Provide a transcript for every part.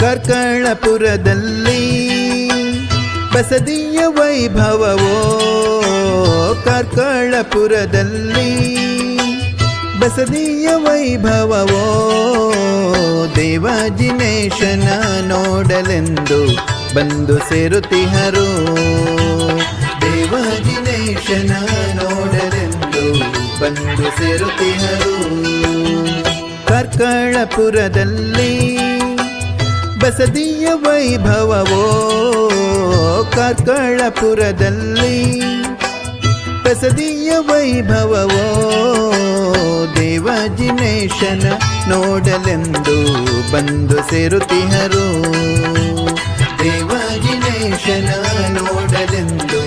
ಕಾರ್ಕಳಪುರದಲ್ಲಿ ಬಸದಿಯ ವೈಭವವೋ ಕರ್ಕಳಪುರದಲ್ಲಿ ಬಸದಿಯ ವೈಭವವೋ ದೇವಾಜಿನೇಶನ ನೋಡಲೆಂದು ಬಂದು ಸೇರುತ್ತಿಹರು. ದೇವಾಜಿನೇಶನ ನೋಡಲೆಂದು ಬಂದು ಸೇರುತ್ತಿಹರು. ಕಾರ್ಕಳಪುರದಲ್ಲಿ ಬಸದಿಯ ವೈಭವವೋ ಕಾರ್ಕಳಪುರದಲ್ಲಿ. ಬಸದಿಯ ವೈಭವವೋ ದೇವಾಜಿನೇಶನ ನೋಡಲೆಂದು ಬಂದು ಸೇರುತ್ತಿಹರು. ದೇವಾಜಿನೇಶನ ನೋಡಲೆಂದು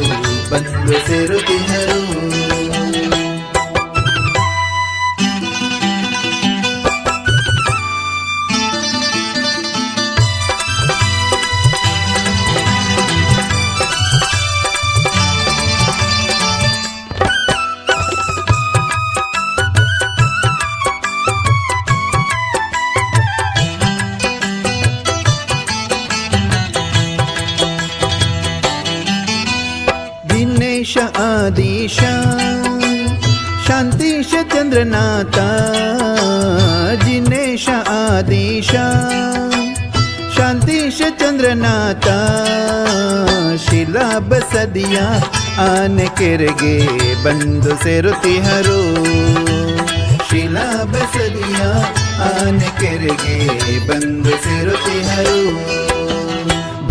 ಬಂದು ಸೇರುತ್ತಿಹರು. ईश आदिश शांतिश चंद्रनाता, जिनेश आदिश, शांतिश चंद्रनाता शिलाभ सदिया आन रे बंद से रुतिहरो शिलाभ सदिया आन किरगे बंद से रुतिहरो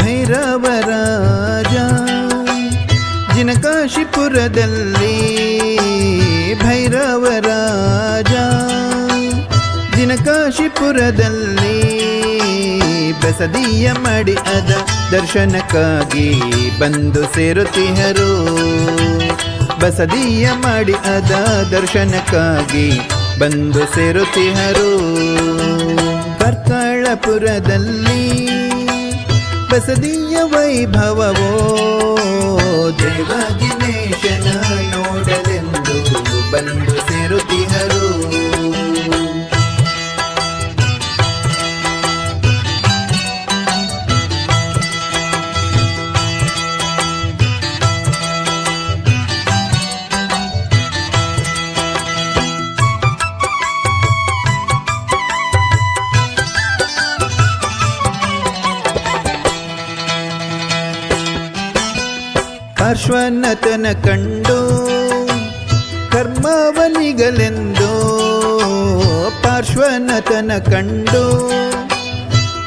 भैरवरा ಜಿನಕಾಶಿಪುರದಲ್ಲಿ ಭೈರವರಾಜ ದಿನಕಾಶಿಪುರದಲ್ಲಿ ಬಸದಿಯ ಮಾಡಿ ಅದ ದರ್ಶನಕ್ಕಾಗಿ ಬಂದು ಸೇರುತ್ತಿಹರು. ಬಸದಿಯ ಮಾಡಿ ಅದ ದರ್ಶನಕ್ಕಾಗಿ ಬಂದು ಸೇರುತ್ತಿಹರು. ಕಾರ್ಕಳಪುರದಲ್ಲಿ ಬಸದಿಯ ವೈಭವವೋ ದೇವಗಿನೇಶನ ನೋಡಲೆಂದು ಬಂದು ಸೇರುತ್ತಿಹರು. ಪಾರ್ಶ್ವನತನ ಕಂಡು ಕರ್ಮವನಿಗಲೆಂದು ಪಾರ್ಶ್ವನತನ ಕಂಡು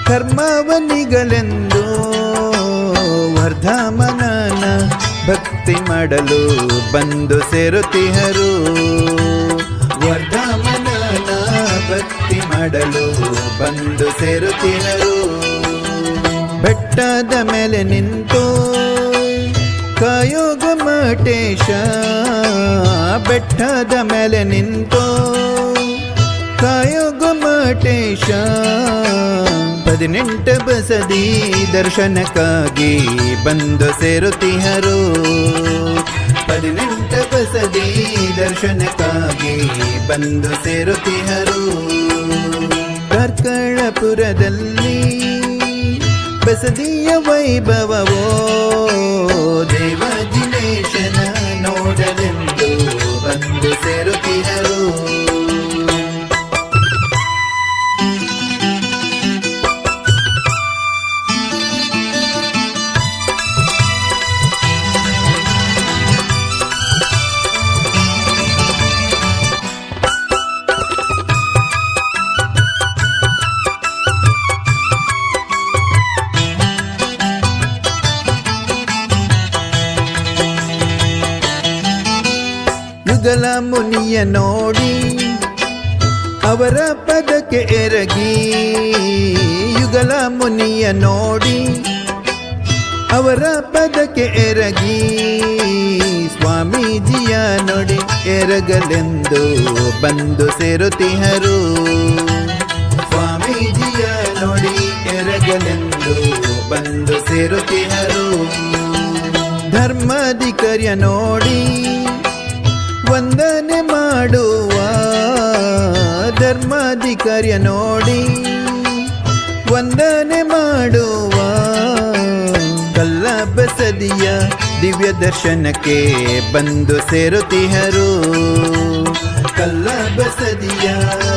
ಕರ್ಮವನಿಗಲೆಂದು ವರ್ಧಮನನ ಭಕ್ತಿ ಮಾಡಲು ಬಂದು ಸೇರುತ್ತಿಹರು. ವರ್ಧಮನನ ಭಕ್ತಿ ಮಾಡಲು ಬಂದು ಸೇರುತ್ತಿಹರು. ಬೆಟ್ಟದ ಮೇಲೆ ನಿಂತು ಕಾಯೋಗ ಮಟೇಶ ಬೆಟ್ಟದ ಮೇಲೆ ನಿಂತು. ಕಯೋಗ ಮಟೇಶ ಹದಿನೆಂಟು ಬಸದಿ ದರ್ಶನಕ್ಕಾಗಿ ಬಂದು ಸೇರುತ್ತಿಹರು. ಹದಿನೆಂಟು ಬಸದಿ ದರ್ಶನಕ್ಕಾಗಿ ಬಂದು ಸೇರುತ್ತಿಹರು. ಕಾರ್ಕಳಪುರದಲ್ಲಿ ಬಸದಿಯ ವೈಭವವೋ. ಯುಗಲ ಮುನಿಯ ನೋಡಿ, ಅವರ ಪದಕ್ಕೆ ಎರಗಿ. ಯುಗಲ ಮುನಿಯ ನೋಡಿ, ಅವರ ಪದಕ್ಕೆ ಎರಗಿ. ಸ್ವಾಮೀಜಿಯ ನೋಡಿ ಎರಗಲೆಂದು ಬಂದು ಸೇರುತ್ತಿಹರು ಸ್ವಾಮೀಜಿಯ ನೋಡಿ ಎರಗಲೆಂದು ಬಂದು ಸೇರುತ್ತಿಹರು ಧರ್ಮಾಧಿಕಾರಿಯ ನೋಡಿ ವಂದನೆ ಮಾಡುವ ಧರ್ಮಾಧಿಕಾರಿಯ ನೋಡಿ. ವಂದನೆ ಮಾಡುವ ಕಲ್ಲ ಬಸದಿಯ ದಿವ್ಯ ದರ್ಶನಕ್ಕೆ ಬಂದು ಸೇರುತ್ತಿಹರು. ಕಲ್ಲ ಬಸದಿಯ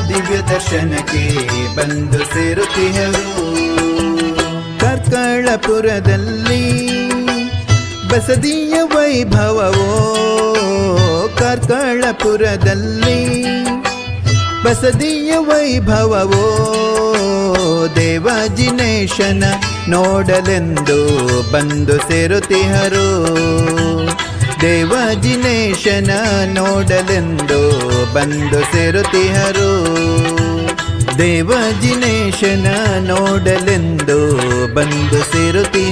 ದಿವ್ಯ ದರ್ಶನಕ್ಕೆ ಬಂದು ಸೇರುತ್ತಿಹರು. ಕಾರ್ಕಳಪುರದಲ್ಲಿ ಬಸದಿಯ ವೈಭವವೋ ಕಾರ್ಕಳಪುರದಲ್ಲಿ ಬಸದಿಯ ವೈಭವವೋ ದೇವಾಜಿನೇಶನ ನೋಡಲೆಂದು ಬಂದು ಸೇರುತ್ತಿಹರು ದೇವಾಜಿನೇಶನ ನೋಡಲೆಂದು ಬಂದು ಸೇರುತ್ತಿಹರು ದೇವಾಜಿನೇಶನ ನೋಡಲೆಂದು ಬಂದು ಸೇರುತ್ತಿ